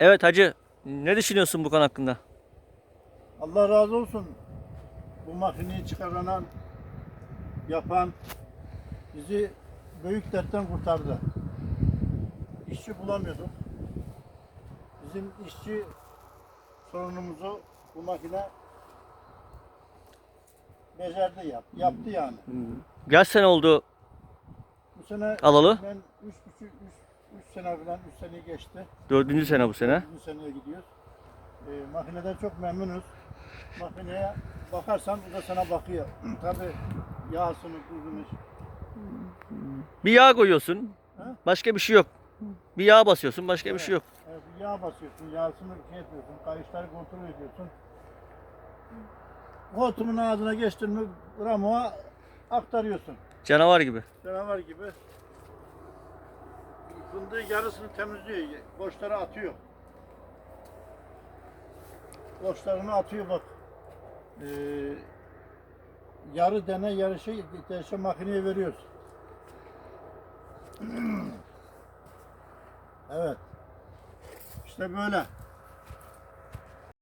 Evet hacı ne düşünüyorsun bu konu hakkında? Allah razı olsun. Bu makineyi çıkaran, yapan bizi büyük dertten kurtardı. İşçi bulamıyorduk. Bizim işçi sorunumuzu bu makine becerdi yap, yaptı yani. Kaç sene oldu Bu sene alalı? ben 3 üç, üç, üç sene falan 3 seneyi geçti. Dördüncü sene bu sene. Bu seneye gidiyoruz. Ee, makineden çok memnunuz. Makineye bakarsan o da sana bakıyor. Tabi yağsını, tuzunu. Bir yağ koyuyorsun. Ha? Başka bir şey yok. Bir yağ basıyorsun başka bir şey yok. Evet, yağ basıyorsun, yağsını şey yapıyorsun, kayışları kontrol ediyorsun. Hortumun ağzına geçtin mi ramuğa aktarıyorsun. Canavar gibi. Canavar gibi. Fındığı yarısını temizliyor, boşları atıyor. Boşlarını atıyor bak. Ee, yarı dene yarı şey, şey makineye veriyoruz. evet. İşte böyle.